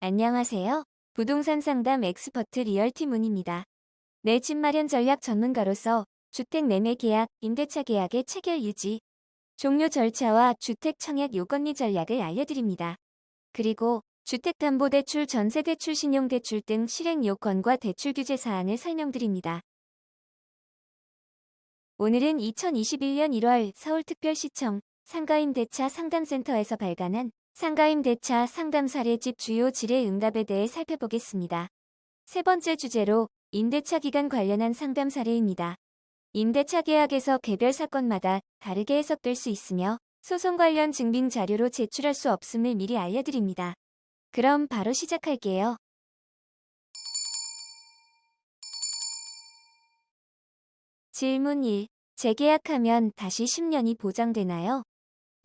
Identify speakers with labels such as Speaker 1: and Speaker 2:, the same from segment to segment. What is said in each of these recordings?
Speaker 1: 안녕하세요. 부동산 상담 엑스퍼트 리얼티 문입니다. 내 집 마련 전략 전문가로서 주택 매매 계약, 임대차 계약의 체결 유지, 종료 절차와 주택 청약 요건 및 전략을 알려드립니다. 그리고 주택담보대출, 전세대출, 신용대출 등 실행 요건과 대출 규제 사항을 설명드립니다. 오늘은 2021년 1월 서울특별시청 상가임대차 상담센터에서 발간한 상가임 대차 상담 사례집 주요 질의 응답에 대해 살펴보겠습니다. 세 번째 주제로 임대차 기간 관련한 상담 사례입니다. 임대차 계약에서 개별 사건마다 다르게 해석될 수 있으며 소송 관련 증빙 자료로 제출할 수 없음을 미리 알려드립니다. 그럼 바로 시작할게요. 질문 1. 재계약하면 다시 10년이 보장되나요?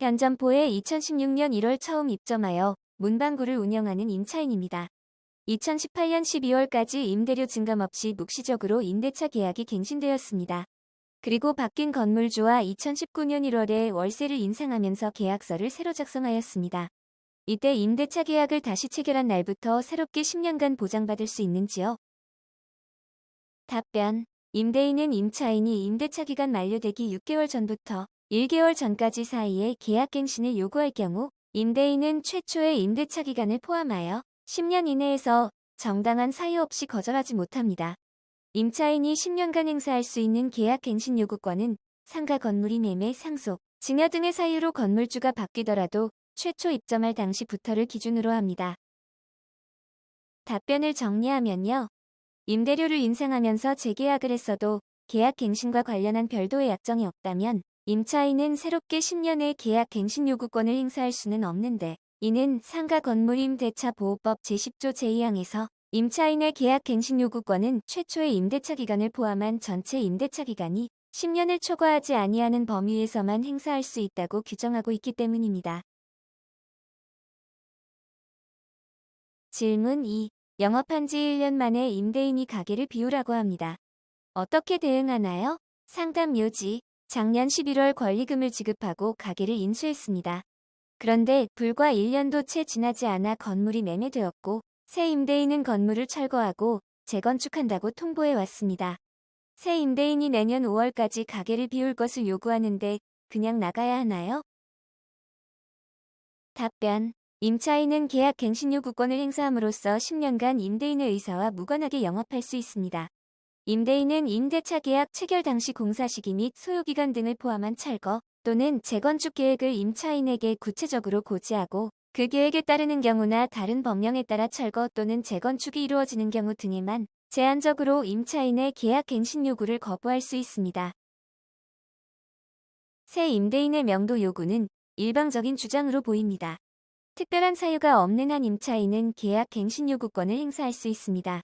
Speaker 1: 현 점포에 2016년 1월 처음 입점하여 문방구를 운영하는 임차인입니다. 2018년 12월까지 임대료 증감 없이 묵시적으로 임대차 계약이 갱신되었습니다. 그리고 바뀐 건물주와 2019년 1월에 월세를 인상하면서 계약서를 새로 작성하였습니다. 이때 임대차 계약을 다시 체결한 날부터 새롭게 10년간 보장받을 수 있는지요? 답변. 임대인은 임차인이 임대차 기간 만료되기 6개월 전부터 1개월 전까지 사이에 계약갱신을 요구할 경우 임대인은 최초의 임대차 기간을 포함하여 10년 이내에서 정당한 사유 없이 거절하지 못합니다. 임차인이 10년간 행사할 수 있는 계약갱신 요구권은 상가 건물이 매매, 상속, 증여 등의 사유로 건물주가 바뀌더라도 최초 입점할 당시부터를 기준으로 합니다. 답변을 정리하면요. 임대료를 인상하면서 재계약을 했어도 계약 갱신과 관련한 별도의 약정이 없다면 임차인은 새롭게 10년의 계약 갱신 요구권을 행사할 수는 없는데 이는 상가 건물 임대차 보호법 제10조 제2항에서 임차인의 계약 갱신 요구권은 최초의 임대차 기간을 포함한 전체 임대차 기간이 10년을 초과하지 아니하는 범위에서만 행사할 수 있다고 규정하고 있기 때문입니다. 질문 2. 영업한 지 1년 만에 임대인이 가게를 비우라고 합니다. 어떻게 대응하나요? 상담 요지. 작년 11월 권리금을 지급하고 가게를 인수했습니다. 그런데 불과 1년도 채 지나지 않아 건물이 매매되었고 새 임대인은 건물을 철거하고 재건축한다고 통보해 왔습니다. 새 임대인이 내년 5월까지 가게를 비울 것을 요구하는데 그냥 나가야 하나요? 답변. 임차인은 계약 갱신 요구권을 행사함으로써 10년간 임대인의 의사와 무관하게 영업할 수 있습니다. 임대인은 임대차 계약 체결 당시 공사 시기 및 소요기간 등을 포함한 철거 또는 재건축 계획을 임차인에게 구체적으로 고지하고 그 계획에 따르는 경우나 다른 법령에 따라 철거 또는 재건축이 이루어지는 경우 등에만 제한적으로 임차인의 계약 갱신 요구를 거부할 수 있습니다. 새 임대인의 명도 요구는 일방적인 주장으로 보입니다. 특별한 사유가 없는 한 임차인은 계약 갱신 요구권을 행사할 수 있습니다.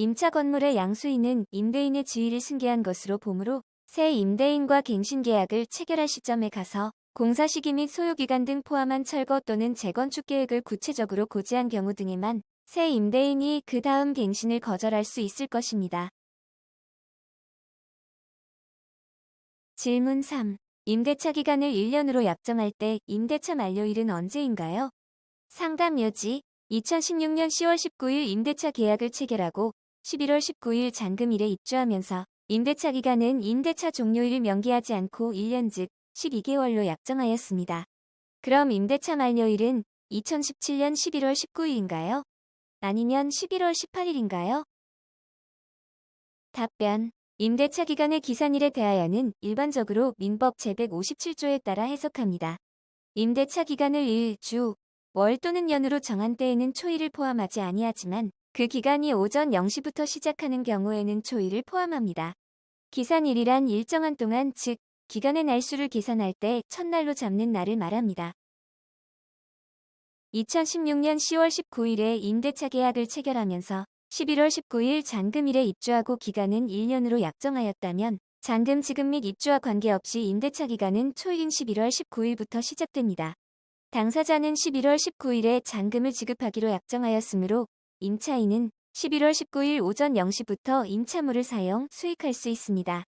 Speaker 1: 임차 건물의 양수인은 임대인의 지위를 승계한 것으로 보므로 새 임대인과 갱신 계약을 체결할 시점에 가서 공사 시기 및 소요기간 등 포함한 철거 또는 재건축 계획을 구체적으로 고지한 경우 등에만 새 임대인이 그 다음 갱신을 거절할 수 있을 것입니다. 질문 3. 임대차 기간을 1년으로 약정할 때 임대차 만료일은 언제인가요? 상담 요지 2016년 10월 19일 임대차 계약을 체결하고 11월 19일 잔금일에 입주하면서 임대차 기간은 임대차 종료일을 명기하지 않고 1년 즉 12개월로 약정하였습니다. 그럼 임대차 만료일은 2017년 11월 19일인가요? 아니면 11월 18일인가요? 답변 임대차 기간의 기산일에 대하여는 일반적으로 민법 제157조에 따라 해석합니다. 임대차 기간을 일, 주, 월 또는 년으로 정한 때에는 초일을 포함하지 아니하지만 그 기간이 오전 0시부터 시작하는 경우에는 초일을 포함합니다. 기산일이란 일정한 동안 즉 기간의 날수를 계산할 때 첫날로 잡는 날을 말합니다. 2016년 10월 19일에 임대차 계약을 체결하면서 11월 19일 잔금일에 입주하고 기간은 1년으로 약정하였다면 잔금 지급 및 입주와 관계없이 임대차 기간은 초일인 11월 19일부터 시작됩니다. 당사자는 11월 19일에 잔금을 지급하기로 약정하였으므로 임차인은 11월 19일 오전 0시부터 임차물을 사용, 수익할 수 있습니다.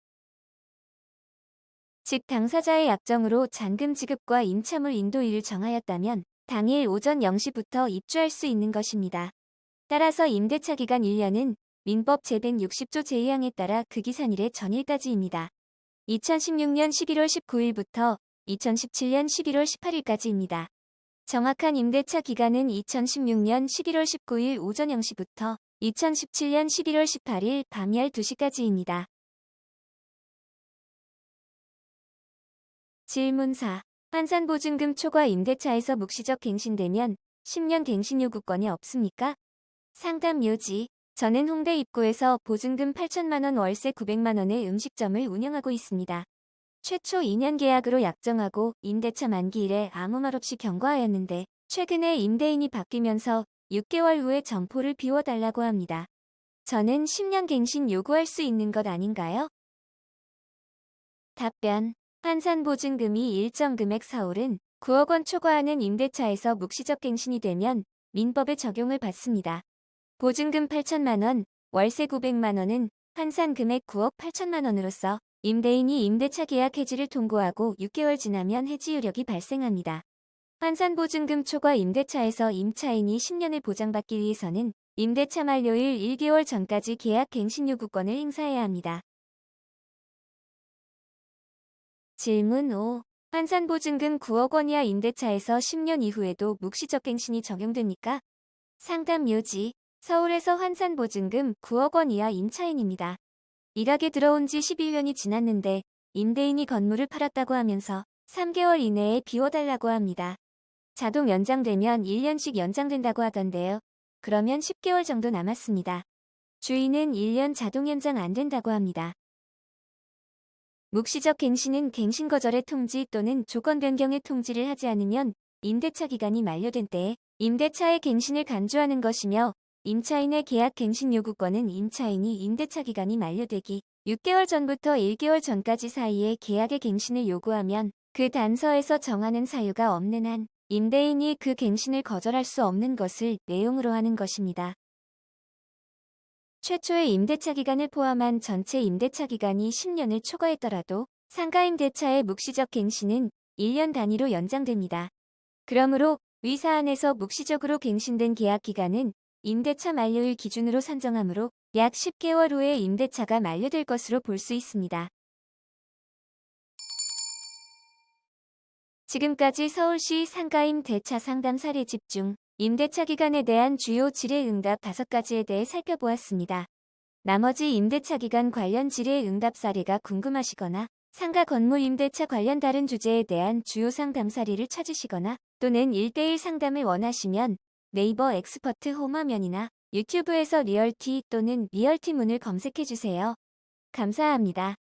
Speaker 1: 즉 당사자의 약정으로 잔금 지급과 임차물 인도일을 정하였다면 당일 오전 0시부터 입주할 수 있는 것입니다. 따라서 임대차 기간 1년은 민법 제160조 제2항에 따라 그 기산일의 전일까지입니다. 2016년 11월 19일부터 2017년 11월 18일까지입니다. 정확한 임대차 기간은 2016년 11월 19일 오전 0시부터 2017년 11월 18일 밤 12시까지입니다. 질문 4. 환산보증금 초과 임대차에서 묵시적 갱신되면 10년 갱신 요구권이 없습니까? 상담 요지. 저는 홍대 입구에서 보증금 8천만원 월세 900만원의 음식점을 운영하고 있습니다. 최초 2년 계약으로 약정하고 임대차 만기 일에 아무 말 없이 경과하였는데 최근에 임대인이 바뀌면서 6개월 후에 점포를 비워달라고 합니다. 저는 10년 갱신 요구할 수 있는 것 아닌가요? 답변. 환산보증금이 일정 금액 사올은 9억 원 초과하는 임대차에서 묵시적 갱신이 되면 민법의 적용을 받습니다. 보증금 8천만 원, 월세 900만 원은 환산 금액 9억 8천만 원으로서 임대인이 임대차 계약 해지를 통고하고 6개월 지나면 해지 효력이 발생합니다. 환산보증금 초과 임대차에서 임차인이 10년을 보장받기 위해서는 임대차 만료일 1개월 전까지 계약 갱신 요구권을 행사해야 합니다. 질문 5. 환산보증금 9억 원 이하 임대차에서 10년 이후에도 묵시적 갱신이 적용됩니까? 상담 요지. 서울에서 환산보증금 9억 원 이하 임차인입니다. 일하게 들어온 지 11년이 지났는데 임대인이 건물을 팔았다고 하면서 3개월 이내에 비워달라고 합니다. 자동 연장되면 1년씩 연장된다고 하던데요. 그러면 10개월 정도 남았습니다. 주인은 1년 자동 연장 안 된다고 합니다. 묵시적 갱신은 갱신 거절의 통지 또는 조건 변경의 통지를 하지 않으면 임대차 기간이 만료된 때에 임대차의 갱신을 간주하는 것이며 임차인의 계약 갱신 요구권은 임차인이 임대차 기간이 만료되기 6개월 전부터 1개월 전까지 사이에 계약의 갱신을 요구하면 그 단서에서 정하는 사유가 없는 한 임대인이 그 갱신을 거절할 수 없는 것을 내용으로 하는 것입니다. 최초의 임대차 기간을 포함한 전체 임대차 기간이 10년을 초과했더라도 상가임대차의 묵시적 갱신은 1년 단위로 연장됩니다. 그러므로 위 사안에서 묵시적으로 갱신된 계약 기간은 임대차 만료일 기준으로 산정하므로 약 10개월 후에 임대차가 만료될 것으로 볼 수 있습니다. 지금까지 서울시 상가임 대차 상담 사례 집중 임대차 기간에 대한 주요 질의 응답 5가지에 대해 살펴보았습니다. 나머지 임대차 기간 관련 질의 응답 사례가 궁금하시거나 상가 건물 임대차 관련 다른 주제에 대한 주요 상담 사례를 찾으시거나 또는 1대1 상담을 원하시면 네이버 엑스퍼트 홈화면이나 유튜브에서 리얼티 또는 리얼티문을 검색해주세요. 감사합니다.